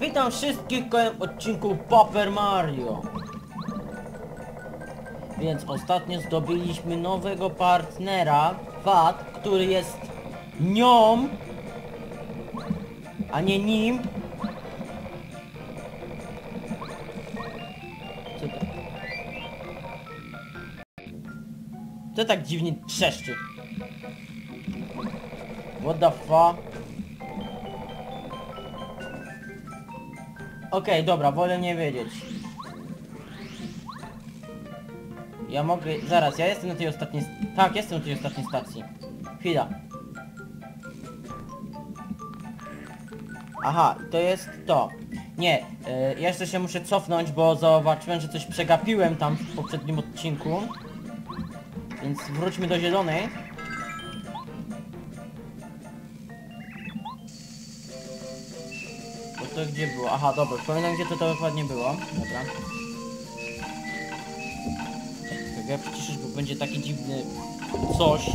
Witam wszystkich w kolejnym odcinku Paper Mario. Więc ostatnio zdobyliśmy nowego partnera, Fat, który jest nią, a nie nim. Co to? Co tak dziwnie trzeszczy? What the fuck? Okej, dobra, wolę nie wiedzieć. Ja mogę... Zaraz, ja jestem na tej ostatniej... Tak, jestem na tej ostatniej stacji. Chwila. Aha, to jest to. Nie, y, jeszcze się muszę cofnąć, bo zobaczyłem, że coś przegapiłem tam w poprzednim odcinku. Więc wróćmy do zielonej. Gdzie było? Aha, dobra, pamiętam gdzie to, dokładnie było. Dobra. Tak, ja przyciszysz, bo będzie taki dziwny coś.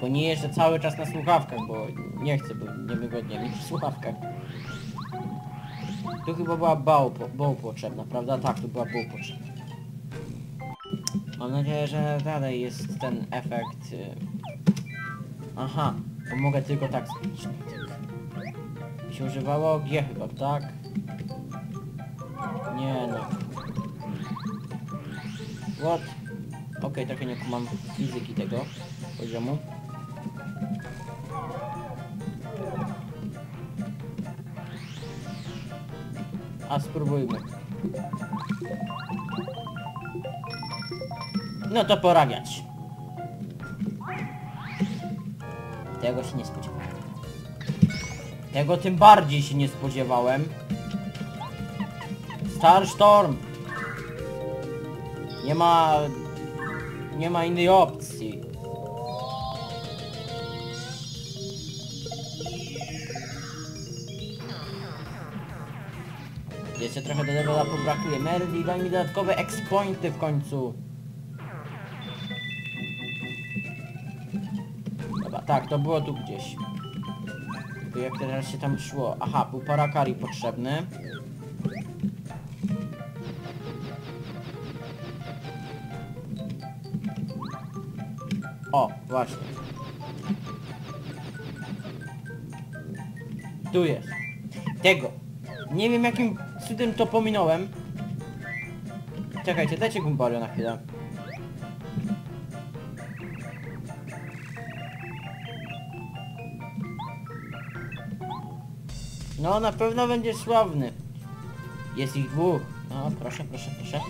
Bo nie jeżdżę cały czas na słuchawkach, bo nie chcę, bo niewygodnie mi w słuchawkach. Tu chyba była bał, bał potrzebna, prawda? Tak, tu była bał potrzebna. Mam nadzieję, że dalej jest ten efekt... y, Aha, bo mogę tylko tak. Się używało G chyba, tak? Nie no. What? Okej, trochę nie kumam fizyki tego poziomu. A spróbujmy. No to porabiać. Tego się nie spodziewałem. Tego tym bardziej się nie spodziewałem. Starstorm! Nie ma... Nie ma innej opcji. Jeszcze trochę do levela pobrakuje. Merli, daj mi dodatkowe X-pointy w końcu. Dobra, tak, to było tu gdzieś. Tylko jak teraz się tam szło? Aha, był parakari potrzebny. O, właśnie. Tu jest. Tego. Nie wiem jakim cudem to pominąłem. Czekajcie, dajcie Gumbario na chwilę. No, na pewno będzie sławny. Jest ich dwóch. No, proszę, proszę, proszę.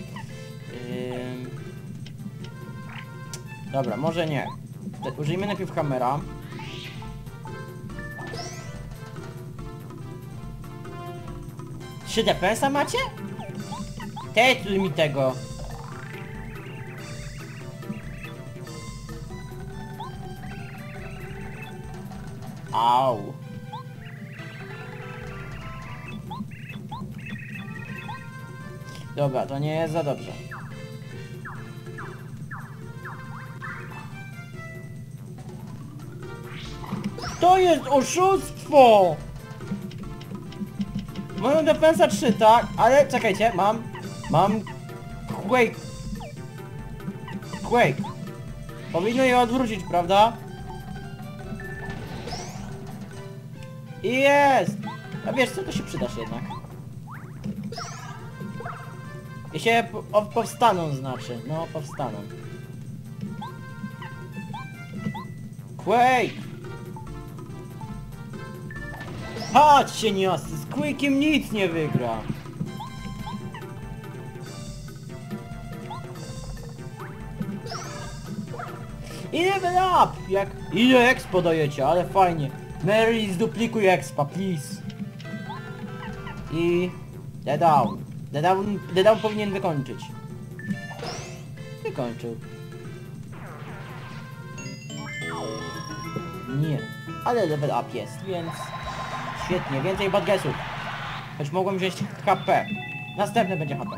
Dobra, może nie. Użyjmy najpierw kamera. Trzy DPS-a macie? Tetl mi tego. Au. Dobra, to nie jest za dobrze. To jest oszustwo! Moją defensa 3, tak? Ale czekajcie, mam... Mam... Quake. Quake. Powinno je odwrócić, prawda? I jest! A wiesz co, to się przydasz jednak. Się powstaną znaczy. No, powstaną. Quake! Patrzcie niosy, z Quake'iem nic nie wygra. Level up! Jak... Ile expo dajecie, ale fajnie. Mary zduplikuj expa, please. I... Dead down. Dead down, powinien wykończyć. Wykończył. Nie. Ale level up jest, więc... Świetnie, więcej badgesów. Choć mogłem wziąć HP. Następne będzie HP.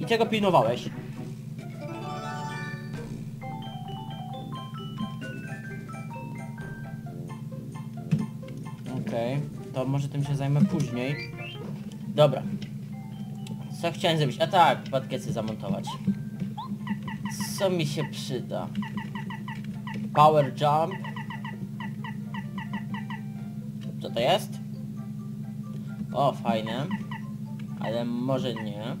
I czego pilnowałeś? Okej. to może tym się zajmę później. Dobra. Co chciałem zrobić? A tak, pakiety zamontować. Co mi się przyda? Power jump. Co to jest? O, fajne. Ale może nie.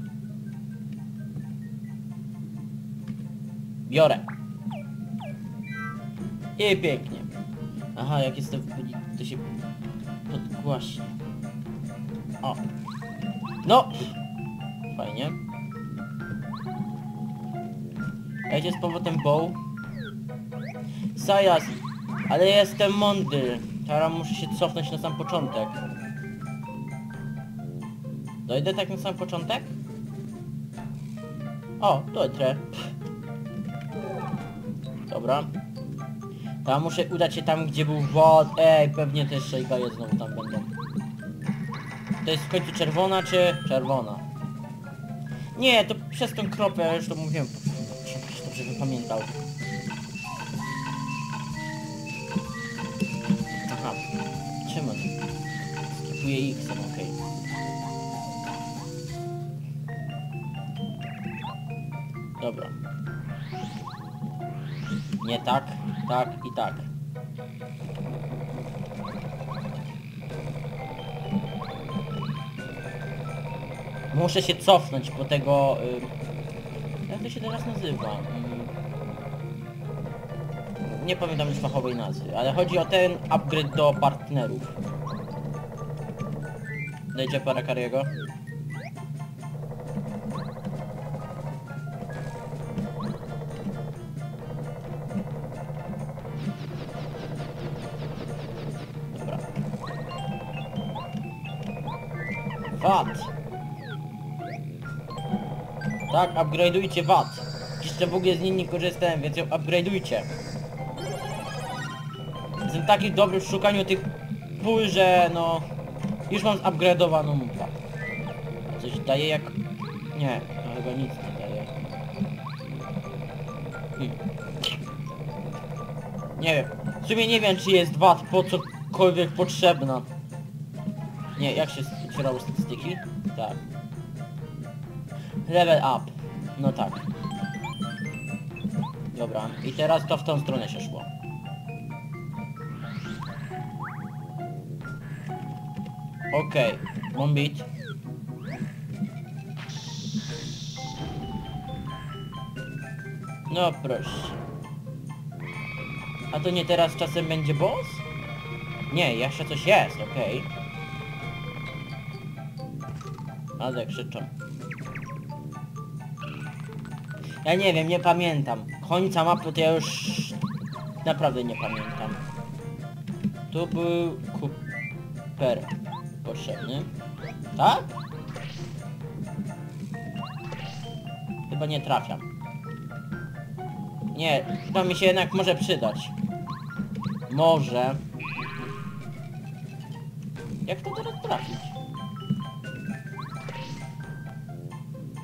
Biorę. I pięknie. Aha, jak jestem w to się podgłaśnie. O. No! Fajnie. A idzie z powrotem bow. Sajas, ale jestem mądry. Teraz muszę się cofnąć na sam początek. Dojdę tak na sam początek? O, dotrę. Dobra. Tam muszę udać się tam, gdzie był wod. Ej, pewnie też szejgaje znowu tam będą. To jest w końcu czerwona, czy czerwona? Nie, to przez tą kropę, ja już to mówiłem. Żebyś dobrze wypamiętał. Aha. Czemu? Skipuję X, okej. Dobra. Nie tak, tak i tak. Muszę się cofnąć po tego... Y... Jak to się teraz nazywa? Mm. Nie pamiętam już fachowej nazwy, ale chodzi o ten upgrade do partnerów. Dajcie para Kariego. Dobra. VAT. Tak, upgrade'ujcie VAT. Jeszcze w ogóle z niej nie korzystałem, więc ją upgrade'ujcie. Jestem taki dobry w szukaniu tych pól, że no... Już mam zupgrade'owaną VAT. Coś daje jak... Nie, to chyba nic nie daje. Hmm. Nie wiem. W sumie nie wiem, czy jest VAT po cokolwiek potrzebna. Nie, jak się otwierało statystyki? Tak. Level up. No tak. Dobra, i teraz to w tą stronę się szło. Okej, okay. bombit. No proszę. A to nie teraz czasem będzie boss? Nie, jeszcze coś jest, okej. Ale krzyczą. Ja nie wiem, nie pamiętam. Końca mapy to ja już naprawdę nie pamiętam. Tu był Cooper potrzebny. Tak? Chyba nie trafiam. Nie, to mi się jednak może przydać. Może. Jak to teraz trafić?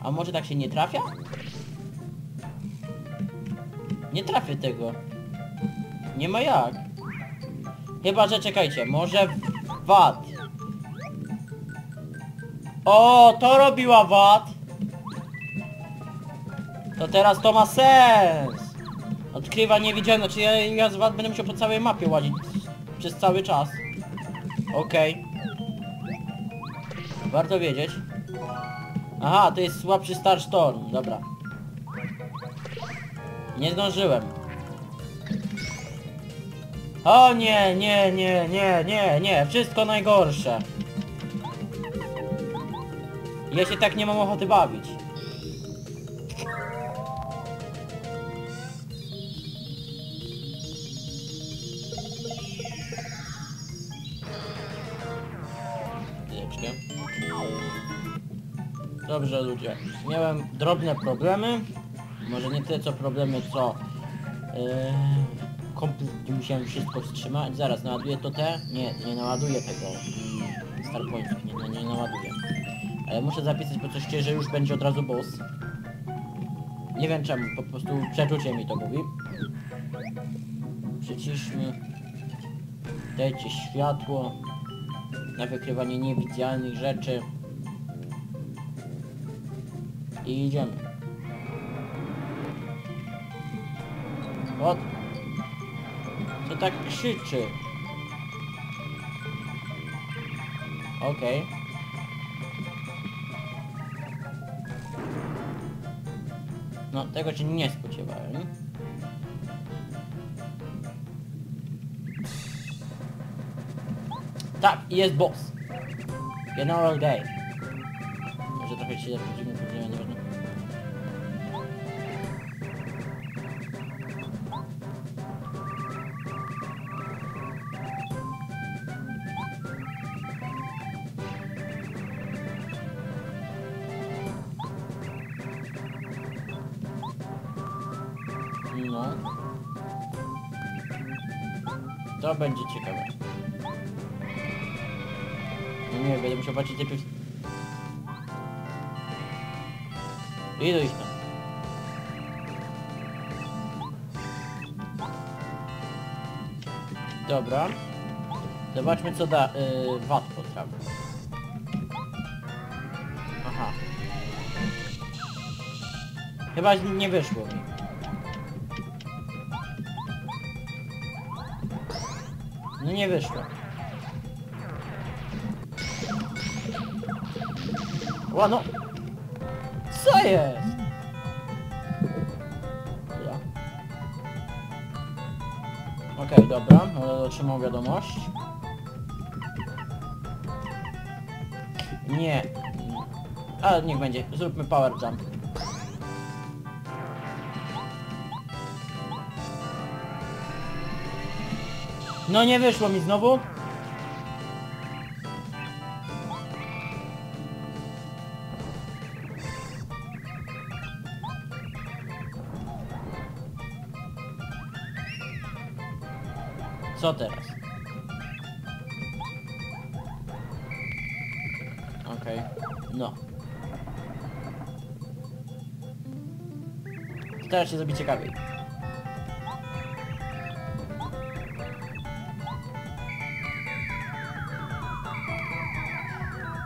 A może tak się nie trafia? Nie trafię tego. Nie ma jak. Chyba, że czekajcie, może VAT. O, to robiła VAT. To teraz to ma sens. Odkrywa niewidzialne, czy ja, ja z VAT będę musiał po całej mapie łazić przez cały czas. Okej. Warto wiedzieć. Aha, to jest słabszy Star Storm, dobra. Nie zdążyłem. O nie, nie, nie, nie, nie, nie, wszystko najgorsze. Ja się tak nie mam ochoty bawić. Dobrze ludzie, miałem drobne problemy. Może nie tyle co problemy, co... Yy, kompletnie musiałem wszystko wstrzymać. Zaraz, naładuję to te? Nie, nie naładuję tego. Starpointów, nie, nie, nie naładuję. Ale muszę zapisać, bo coś czuję, że już będzie od razu boss. Nie wiem czemu, po prostu przeczucie mi to mówi. Przyciszmy. Dajcie światło. na wykrywanie niewidzialnych rzeczy. I idziemy. Tak krzyczy? Okej. No, tego się nie spodziewałem. Tak, jest boss. General Day. Może trochę się dziwnie będzie ciekawe. No nie będę musiał płacić najpierw... Idę ich tam. Dobra. Zobaczmy co da... Yy, VAT potrafi. Aha. Chyba nie wyszło mi. No nie wyszło. Ła no! Co jest? Ja. Okej, dobra, e, otrzymał wiadomość. Nie. Ale niech będzie, zróbmy power jump. No nie wyszło mi znowu. Co teraz? Okej, no. Teraz się zrobi ciekawiej.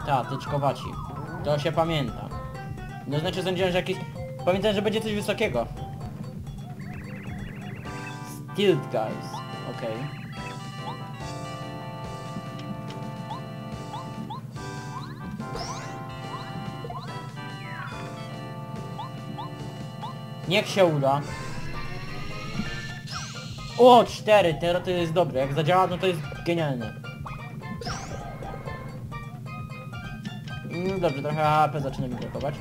Ta, tyczkowaci. To się pamięta. No znaczy sądziłem, że jakiś... Pamiętam, że będzie coś wysokiego. Stilt guys. Okej. Niech się uda. O, cztery, teraz to jest dobre. Jak zadziała, no to jest genialne. Dobrze, trochę HP zaczyna mi brakować.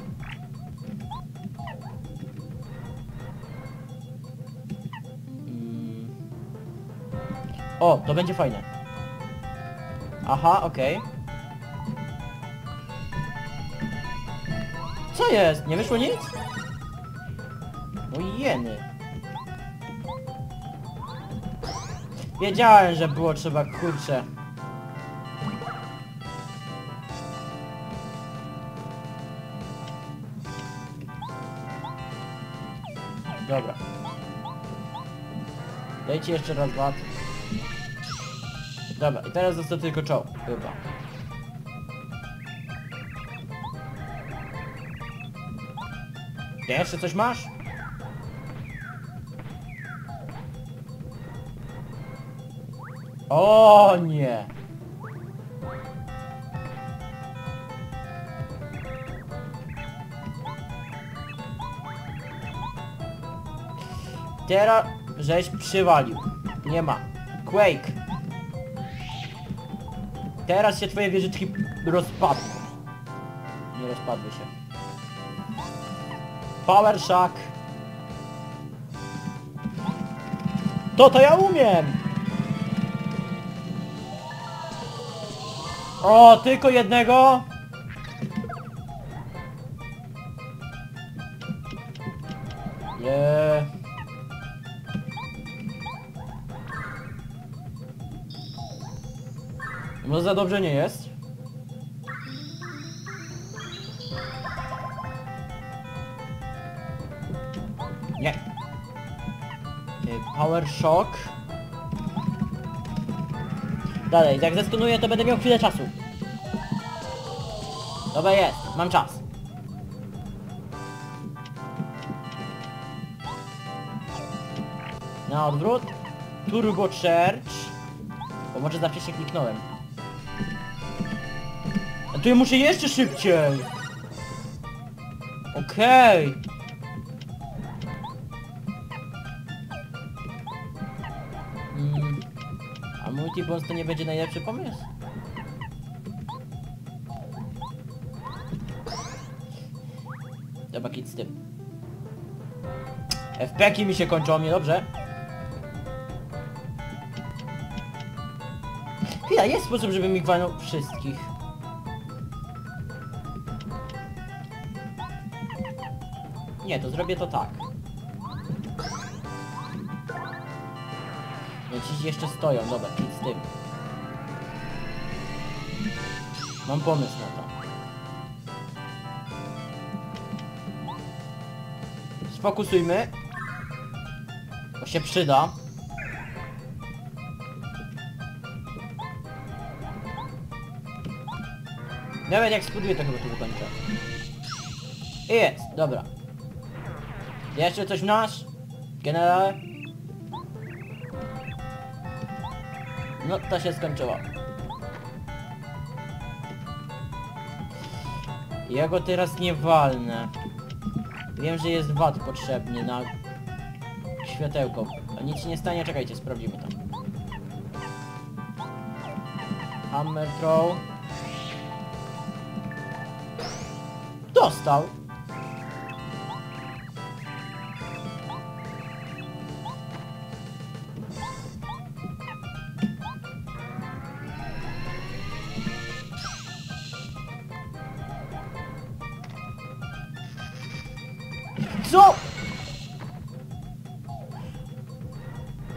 Mm. O, to będzie fajne. Aha, okej. Co jest? Nie wyszło nic? O jeny. Wiedziałem, że było trzeba, kurczę. Dajcie jeszcze raz dwa. Dobra, i teraz został tylko czoł, chyba. Ty jeszcze coś masz? O nie! Teraz żeś przywalił. Nie ma. Quake. Teraz się twoje wieżyczki rozpadną. Nie rozpadły się. Power Shock. To to ja umiem! O, tylko jednego? Nie. Może za dobrze nie jest? Nie. Y, Power Shock. Dalej, jak zestunuję to będę miał chwilę czasu. Dobra jest, mam czas. Na odwrót. Turbo Church. Bo może za wcześnie kliknąłem. Tu ja muszę jeszcze szybciej. Okej. Mm. A multibons to nie będzie najlepszy pomysł? Dobra, kit z tym. FPki mi się kończą, niedobrze. Chwila, jest sposób, żeby mi walnął wszystkich. Nie, to zrobię to tak. No ci jeszcze stoją, dobra, kit z tym. Mam pomysł na to. Sfokusujmy. To się przyda. Nawet jak spróbuję, to chyba tu wykończę. Jest, dobra. Jeszcze coś masz? Generale? No, to się skończyło. Ja go teraz nie walnę. Wiem, że jest wad potrzebny na światełko. A nic się nie stanie, czekajcie, sprawdzimy to. Hammer throw. Dostał.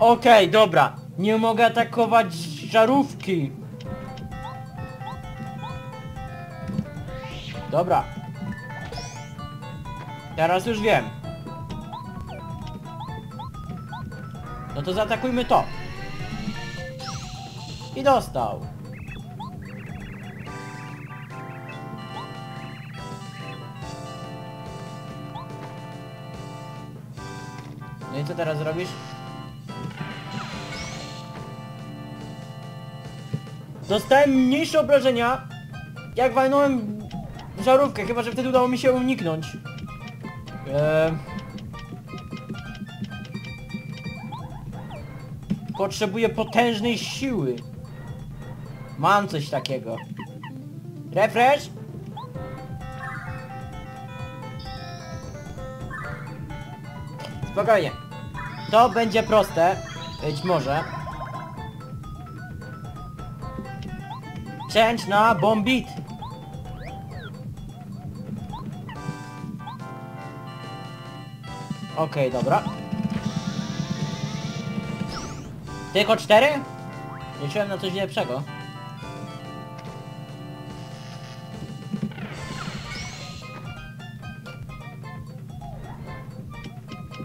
Okej, dobra. Nie mogę atakować żarówki. Dobra. Teraz już wiem. No to zaatakujmy to. I dostał. No i co teraz zrobisz? Dostałem mniejsze obrażenia, jak walnąłem żarówkę, chyba że wtedy udało mi się uniknąć. Eee... Potrzebuję potężnej siły. Mam coś takiego. Refresh? Spokojnie. To będzie proste. Być może. Change na bombit. Okej, dobra. Tylko cztery? Liczyłem na coś lepszego.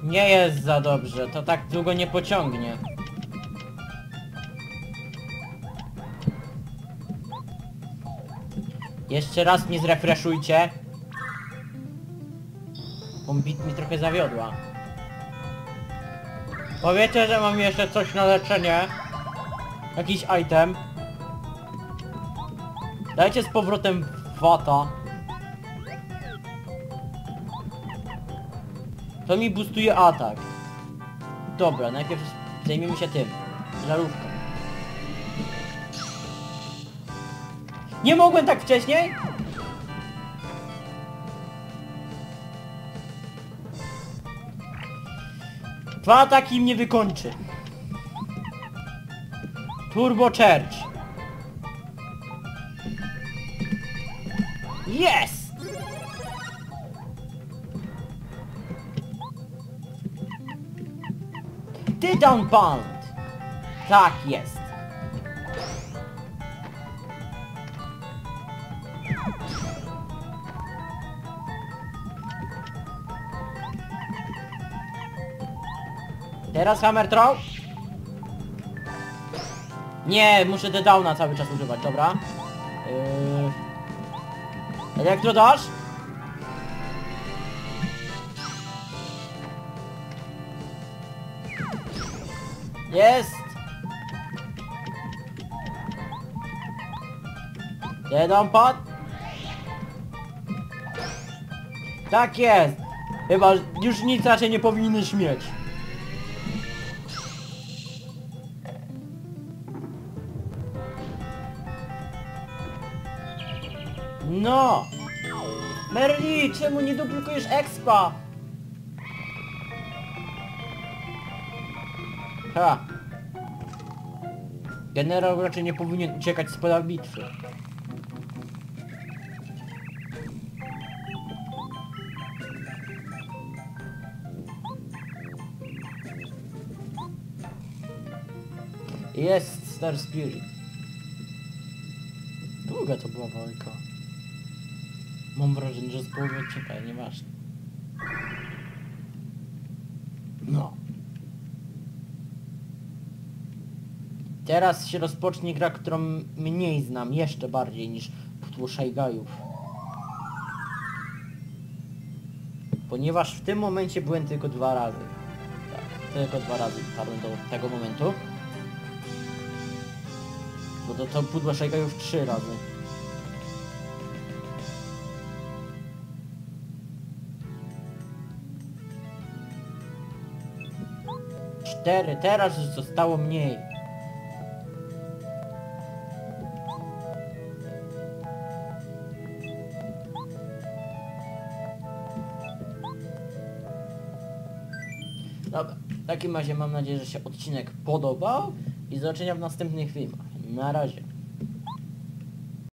Nie jest za dobrze, to tak długo nie pociągnie. Jeszcze raz mnie zrefreshujcie. Bombit mi trochę zawiodła. Powiecie, że mam jeszcze coś na leczenie? Jakiś item? Dajcie z powrotem wata. To mi boostuje atak. Dobra, najpierw zajmiemy się tym. Żarówką. Nie mogłem tak wcześniej? Dwa ataki mnie wykończy. Turbo Church. Jest! Ty downbound! Tak jest. Teraz hammer throw. Nie, muszę the downa cały czas używać, dobra. Yy... Elektrodasz? Jest! Jeden pad? Tak jest! Chyba już nic raczej nie powinieneś mieć. No! Merli, czemu nie duplikujesz expa? Ha! Generał raczej nie powinien uciekać z pola bitwy. Jest Star Spirit. Długa to była walka. Mam wrażenie, że z połowy odcinka, nieważne. No. Teraz się rozpocznie gra, którą mniej znam, jeszcze bardziej niż Pudło Szajgajów. Ponieważ w tym momencie byłem tylko dwa razy. Tak, tylko dwa razy dotarłem do tego momentu. Bo to, to Pudło Szajgajów trzy razy. Cztery, teraz już zostało mniej. Dobra, w takim razie mam nadzieję, że się odcinek podobał i do zobaczenia w następnych filmach. Na razie.